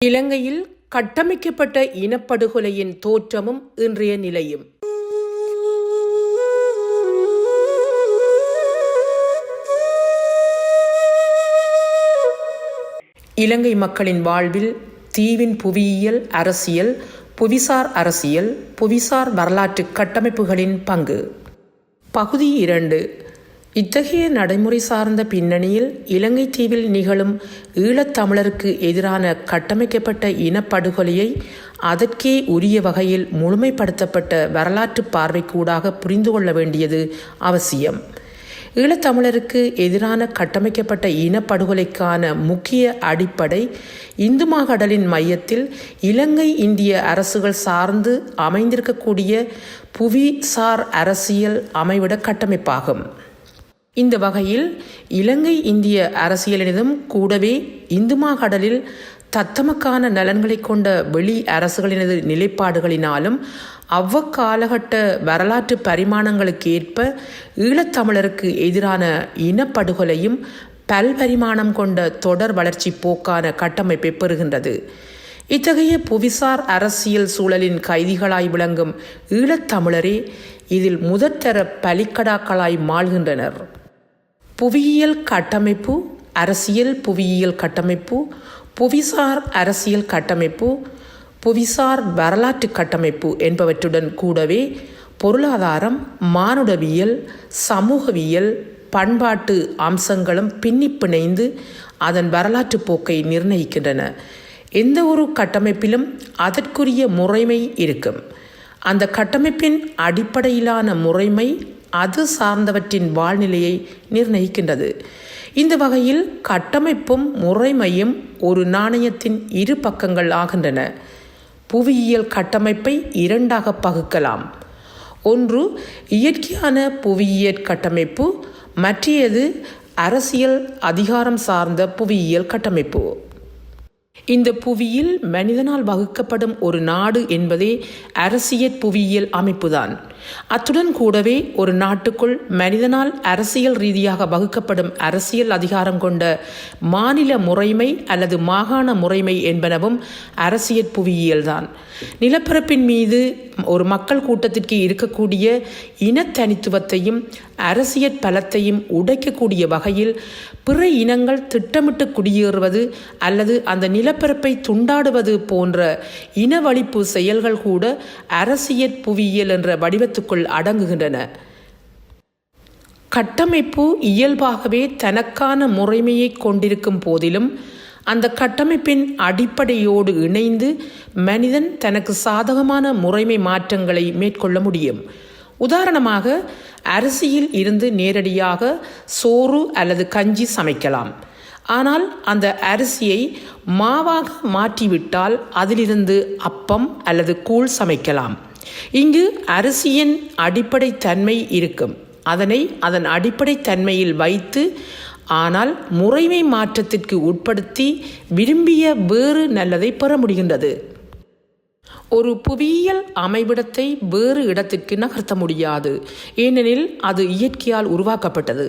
இலங்கையில் கட்டமைக்கப்பட்ட இனப்படுகொலையின் தோற்றமும் இன்றைய நிலையும். இலங்கை மக்களின் வாழ்வில் தீவின் புவியியல் அரசியல் புவிசார் அரசியல் புவிசார் வரலாற்று கட்டமைப்புகளின் பங்கு. பகுதி இரண்டு இத்தகைய நடைமுறை சார்ந்த பின்னணியில் இலங்கை தீவில் நிகழும் ஈழத்தமிழருக்கு எதிரான கட்டமைக்கப்பட்ட இனப்படுகொலையை அதற்கே உரிய வகையில் முழுமைப்படுத்தப்பட்ட வரலாற்று பார்வைக்கூடாக புரிந்து கொள்ள வேண்டியது அவசியம். ஈழத்தமிழருக்கு எதிரான கட்டமைக்கப்பட்ட இனப்படுகொலைக்கான முக்கிய அடிப்படை இந்து மாகடலின் மையத்தில் இலங்கை இந்திய அரசுகள் சார்ந்து அமைந்திருக்கக்கூடிய புவிசார் அரசியல் அமைவிட கட்டமைப்பாகும். இந்த வகையில் இலங்கை இந்திய அரசியலினதும் கூடவே இந்து மாகடலில் தத்தமக்கான நலன்களை கொண்ட வெளி அரசுகளினது நிலைப்பாடுகளினாலும் அவ்வக்காலகட்ட வரலாற்று பரிமாணங்களுக்கு ஏற்ப ஈழத்தமிழருக்கு எதிரான இனப்படுகொலையும் பல்பரிமாணம் கொண்ட தொடர் வளர்ச்சி போக்கான கட்டமைப்பை பெறுகின்றது. இத்தகைய புவிசார் அரசியல் சூழலின் கைதிகளாய் விளங்கும் ஈழத்தமிழரே இதில் முதற்தர பலிக்கடாக்களாய் மாழ்கின்றனர் புவியியல் கட்டமைப்பு அரசியல் புவியியல் கட்டமைப்பு புவிசார் அரசியல் கட்டமைப்பு புவிசார் வரலாற்று கட்டமைப்பு என்பவற்றுடன் கூடவே பொருளாதாரம் மானுடவியல் சமூகவியல் பண்பாட்டு அம்சங்களும் பின்னி பிணைந்து அதன் வரலாற்று போக்கை நிர்ணயிக்கின்றன. எந்த ஒரு கட்டமைப்பிலும் அதற்குரிய முறைமை இருக்கும். அந்த கட்டமைப்பின் அடிப்படையிலான முறைமை அது சார்ந்தவற்றின் வாழ்நிலையை நிர்ணயிக்கின்றது. இந்த வகையில் கட்டமைப்பும் முறைமையும் ஒரு நாணயத்தின் இரு பக்கங்கள் ஆகின்றன. புவியியல் கட்டமைப்பை இரண்டாக பகுக்கலாம். ஒன்று இயற்கையான புவியியல் கட்டமைப்பு மற்றையது அரசியல் அதிகாரம் சார்ந்த புவியியல் கட்டமைப்பு. இந்த புவியில் மனிதனால் வகுக்கப்படும் ஒரு நாடு என்பதே அரசியல் புவியியல் அமைப்புதான். அத்துடன் கூடவே ஒரு நாட்டுக்குள் மனிதனால் அரசியல் ரீதியாக வகுக்கப்படும் அரசியல் அதிகாரம் கொண்ட மாநில முறைமை அல்லது மாகாண முறைமை என்பனவும் அரசியல் புவியியல்தான். நிலப்பரப்பின் மீது ஒரு மக்கள் கூட்டத்திற்கு இருக்கக்கூடிய இனத்தனித்துவத்தையும் அரசியல் பலத்தையும் உடைக்கக்கூடிய வகையில் பிற இனங்கள் திட்டமிட்டு குடியேறுவது அல்லது அந்த நிலப்பரப்பை துண்டாடுவது போன்ற இனவழிப்பு செயல்கள் கூட அரசியல் புவியியல் என்ற வடிவத்துக்குள் அடங்குகின்றன. கட்டமைப்பு இயல்பாகவே தனக்கான முறைமையை கொண்டிருக்கும் போதிலும் அந்த கட்டமைப்பின் அடிப்படையோடு இணைந்து மனிதன் தனக்கு சாதகமான முறைமை மாற்றங்களை மேற்கொள்ள முடியும். உதாரணமாக அரிசியில் இருந்து நேரடியாக சோறு அல்லது கஞ்சி சமைக்கலாம். ஆனால் அந்த அரிசியை மாவாக மாற்றிவிட்டால் அதிலிருந்து அப்பம் அல்லது கூழ் சமைக்கலாம். இங்கு அரிசியின் அடிப்படை தன்மை இருக்கும். அதனை அதன் அடிப்படை தன்மையில் வைத்து ஆனால் முறைமை மாற்றத்திற்கு உட்படுத்தி விரும்பிய வேறு நல்லதை பெற முடிகின்றது. ஒரு புவியியல் அமைவிடத்தை வேறு இடத்துக்கு நகர்த்த முடியாது. ஏனெனில் அது இயற்கையால் உருவாக்கப்பட்டது.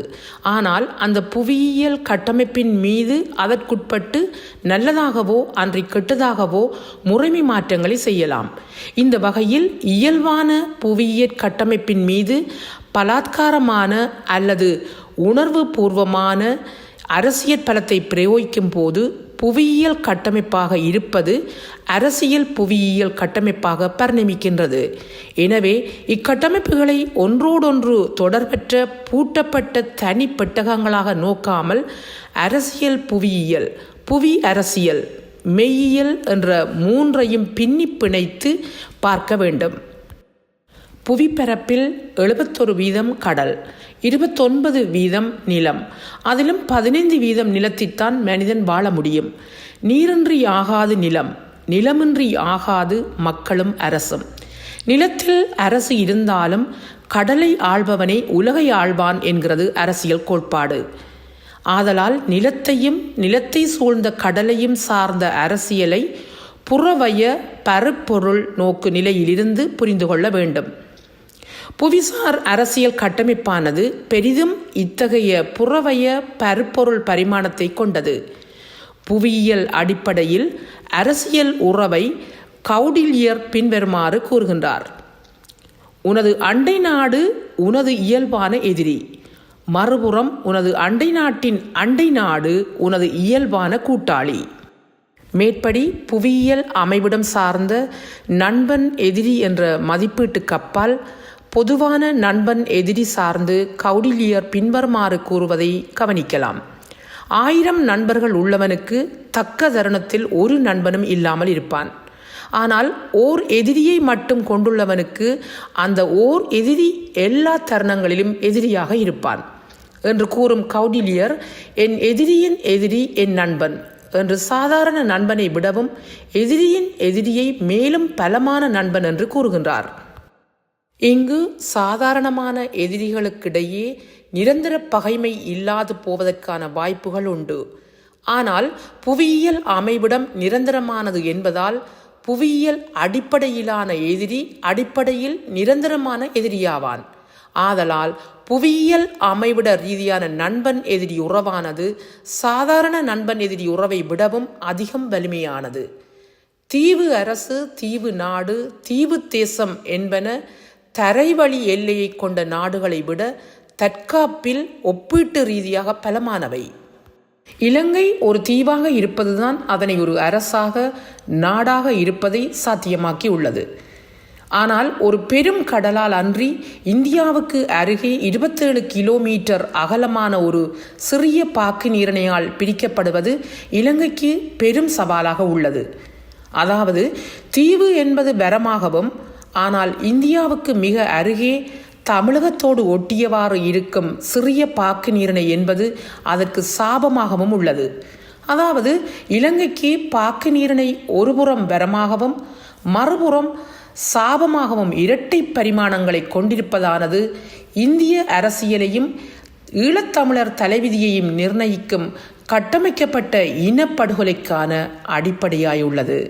ஆனால் அந்த புவியியல் கட்டமைப்பின் மீது அதற்குட்பட்டு நல்லதாகவோ அன்றி கெட்டதாகவோ முறைமை மாற்றங்களை செய்யலாம். இந்த வகையில் இயல்பான புவியியல் கட்டமைப்பின் மீது பலாத்காரமான அல்லது உணர்வு பூர்வமான அரசியல் பலத்தை பிரயோகிக்கும் போது புவியியல் கட்டமைப்பாக இருப்பது அரசியல் புவியியல் கட்டமைப்பாக பரிணமிக்கின்றது. எனவே இக்கட்டமைப்புகளை ஒன்றோடொன்று தொடர்பற்ற பூட்டப்பட்ட தனி பெட்டகங்களாக நோக்காமல் அரசியல் புவியியல் புவி அரசியல் மெய்யியல் என்ற மூன்றையும் பின்னி பிணைத்து பார்க்க வேண்டும். புவிப்பரப்பில் எழுபத்தொரு வீதம் கடல் இருபத்தொன்பது வீதம் நிலம். அதிலும் பதினைந்து வீதம் நிலத்தில்தான் மனிதன் வாழ முடியும். நீரின்றி ஆகாது நிலம் நிலமின்றி ஆகாது மக்களும் அரசும். நிலத்தில் அரசு இருந்தாலும் கடலை ஆள்பவனே உலகை ஆள்வான் என்கிறது அரசியல் கோட்பாடு. ஆதலால் நிலத்தையும் நிலத்தை சூழ்ந்த கடலையும் சார்ந்த அரசியலை புறவய பருப்பொருள் நோக்கு நிலையிலிருந்து புரிந்து கொள்ள வேண்டும். புவிசார் அரசியல் கட்டமைப்பானது பெரிதும் இத்தகைய புறவய பருப்பொருள் பரிமாணத்தை கொண்டது. புவியியல் அடிப்படையில் அரசியல் உறவை கௌடில்யர் பின்வருமாறு கூறுகின்றார். உனது அண்டை நாடு உனது இயல்பான எதிரி. மறுபுறம் உனது அண்டை நாட்டின் அண்டை நாடு உனது இயல்பான கூட்டாளி. மேற்படி புவியியல் அமைவிடம் சார்ந்த நண்பன் எதிரி என்ற மதிப்பீட்டுக்கு அப்பால் பொதுவான நண்பன் எதிரி சார்ந்து கௌடில்யர் பின்வருமாறு கூறுவதை கவனிக்கலாம். ஆயிரம் நண்பர்கள் உள்ளவனுக்கு தக்க தருணத்தில் ஒரு நண்பனும் இல்லாமல் இருப்பான். ஆனால் ஓர் எதிரியை மட்டும் கொண்டுள்ளவனுக்கு அந்த ஓர் எதிரி எல்லா தருணங்களிலும் எதிரியாக இருப்பான் என்று கூறும் கௌடில்யர் என் எதிரியின் எதிரி என் நண்பன் என்று சாதாரண நண்பனை விடவும் எதிரியின் எதிரியை மேலும் பலமான நண்பன் என்று கூறுகின்றார். இங்கு சாதாரணமான எதிரிகளுக்கிடையே நிரந்தர பகைமை இல்லாது போவதற்கான வாய்ப்புகள் உண்டு. ஆனால் புவியியல் அமைவிடம் நிரந்தரமானது என்பதால் புவியியல் அடிப்படையிலான எதிரி அடிப்படையில் நிரந்தரமான எதிரியாவான். ஆதலால் புவியியல் அமைவிட ரீதியான நண்பன் எதிரி உறவானது சாதாரண நண்பன் எதிரி உறவை விடவும் அதிகம் வலிமையானது. தீவு அரசு தீவு நாடு தீவு தேசம் என்பன தரைவழி எல்லையை கொண்ட நாடுகளை விட தற்காப்பில் ஒப்பீட்டு ரீதியாக பலமானவை. இலங்கை ஒரு தீவாக இருப்பதுதான் அதனை ஒரு அரசாக நாடாக இருப்பதை சாத்தியமாக்கி உள்ளது ஆனால் ஒரு பெரும் கடலால் அன்றி இந்தியாவுக்கு அருகே இருபத்தேழு கிலோமீட்டர் அகலமான ஒரு சிறிய பாக்கு நீரணையால் பிரிக்கப்படுவது இலங்கைக்கு பெரும் சவாலாக உள்ளது. அதாவது தீவு என்பது பரமாகவும் ஆனால் இந்தியாவுக்கு மிக அருகே தமிழகத்தோடு ஒட்டியவாறு இருக்கும் சிறிய பாக்கு நீரிணை என்பது அதற்கு சாபமாகவும் உள்ளது. அதாவது இலங்கைக்கு பாக்கு நீரிணை ஒருபுறம் வரமாகவும் மறுபுறம் சாபமாகவும் இரட்டை பரிமாணங்களை கொண்டிருப்பதானது இந்திய அரசியலையும் ஈழத்தமிழர் தலைவிதியையும் நிர்ணயிக்கும் கட்டமைக்கப்பட்ட இனப்படுகொலைக்கான அடிப்படையாயுள்ளது.